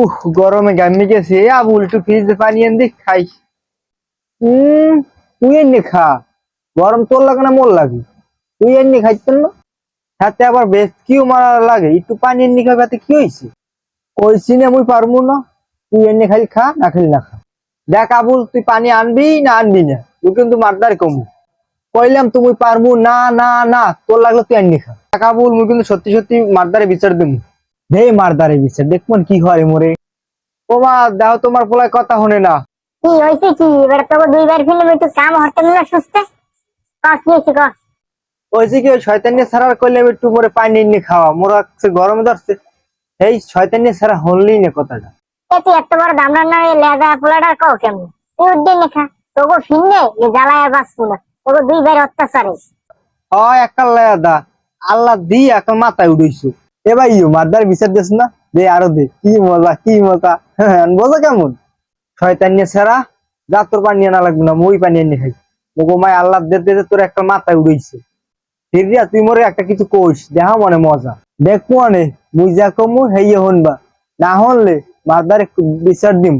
উহ, গরমে গামি গেছে। আবুল, একটু ফ্রিজে পানি এনে খাই। তুই এনে খা। গরম তোর লাগে না মোর লাগে? তুই এনে খাইতেন না? সাথে আবার বেশ কিও মারা লাগে। একটু পানি এনে খাইবাতে কি হয়েছে কইছি না মুই পারব না। তুই এনে খালি খা, না খালি না খা। দেখ আবুল, তুই পানি আনবি না আনবি না? তুই কিন্তু মারদার কমু। কইলাম তুমি পারব না না না। তোর লাগলে তুই আননি খা। দেখ আবুল, মুই কিন্তু সত্যি সত্যি মারদারে বিচার দেবো দে মারদারে বিচার দেখমন কি হয় মোরে। ও মা দাও তোমার পোলায় কথা হনে না। কি হয়েছে কি? এবার তোকে দুইবার ফিল্ম একটু কাম হতে না সুস্থ। ক কি হয়েছে ক? কি শয়তানিয়া ছাড়া কইলাম একটু মোরে পানি এনে খাওয়া। মোর হচ্ছে গরমে ধরছে। এই শয়তানিয়া ছাড়া হনলি না কথাটা। তুই এত বড় দামড়া না লেদা কও কেমন? তুই তোকে যে জ্বালায় বাঁচবো না। তোকে দুইবার অত্যাচারে হয় একাল দা আল্লাহ দি একাল মাথায় উড়াইছো এ ভাই মারদার বিচার দিস না? দে আরও দে। কি মজা কি মজা। হ্যাঁ বোঝা কেমন? শয়তানিয়া ছাড়া যা তোর পানি আনা লাগবে না, মই পানি এনে খাই। ওগো মাই, আল্লাহ দে দে তোর একটা মাথায় উড়াইছে। ফিরিয়া তুই মোরে একটা কিছু কইস দেখা মনে মজা। দেখব অনে মুই যা কমু, হেইয়ে হনবা। না হনলে মারদার একটু বিচার দিম।